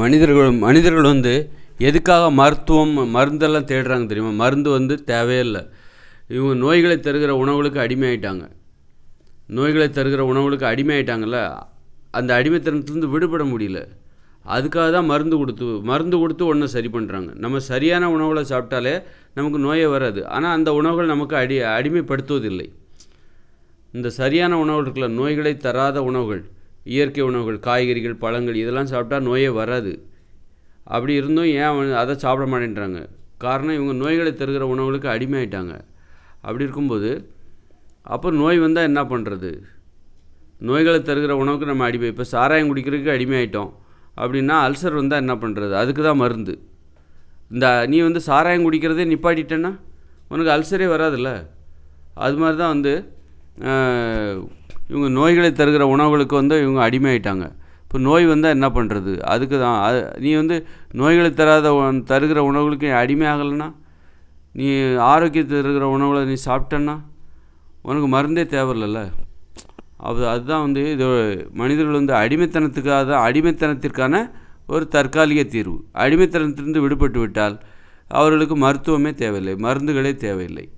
மனிதர்கள் மனிதர்கள் வந்து எதுக்காக மருத்துவம் மருந்தெல்லாம் தேடுறாங்க தெரியுமா? மருந்து வந்து தேவையே இல்லை இவங்க நோய்களை தருகிற உணவுகளுக்கு அடிமையாயிட்டாங்க. நோய்களை தருகிற உணவுகளுக்கு அடிமையாயிட்டாங்கல்ல? அந்த அடிமைத்தனத்துலேருந்து விடுபட முடியல. அதுக்காக தான் மருந்து கொடுத்து மருந்து கொடுத்து ஒன்றை சரி பண்ணுறாங்க நம்ம சரியான உணவுகளை சாப்பிட்டாலே நமக்கு நோயே வராது. ஆனால் அந்த உணவுகள் நமக்கு அடி அடிமைப்படுத்துவதில்லை. இந்த சரியான உணவு இருக்குல்ல? நோய்களை தராத உணவுகள். இயற்கை உணவுகள் காய்கறிகள் பழங்கள் இதெல்லாம் சாப்பிட்டா நோயே வராது. அப்படி இருந்தும் ஏன் அவன் அதை சாப்பிட மாட்டேன்றாங்க? காரணம் இவங்க நோய்களை தருகிற உணவுகளுக்கு அடிமையாயிட்டாங்க. அப்படி இருக்கும்போது அப்போ நோய் வந்தால் என்ன பண்ணுறது நோய்களை தருகிற உணவுக்கு நம்ம அடிமை. இப்போ சாராயம் குடிக்கிறதுக்கு அடிமையாயிட்டோம். அப்படின்னா அல்சர் வந்தால் என்ன பண்ணுறது அதுக்கு தான் மருந்து. இந்த நீ வந்து சாராயம் குடிக்கிறதே நிப்பாட்டிட்டேன்னா உனக்கு அல்சரே வராதுல்ல? அது மாதிரி தான் வந்து இவங்க நோய்களை தருகிற உணவுகளுக்கு வந்து இவங்க அடிமையாயிட்டாங்க. இப்போ நோய் வந்தால் என்ன பண்ணுறது அதுக்கு தான். அது- நீ வந்து நோய்களை தராத தருகிற உணவுகளுக்கு அடிமை அடிமையாகலைன்னா? நீ ஆரோக்கியத்தை இருக்கிற உணவுகளை நீ சாப்பிட்டேன்னா? உனக்கு மருந்தே தேவையில்லைல்ல. அது அதுதான் வந்து இது மனிதர்கள் வந்து அடிமைத்தனத்துக்காக தான் அடிமைத்தனத்திற்கான ஒரு தற்காலிக தீர்வு. அடிமைத்தனத்திலிருந்து விடுபட்டு விட்டால் அவர்களுக்கு மருத்துவமே தேவையில்லை மருந்துகளே தேவையில்லை.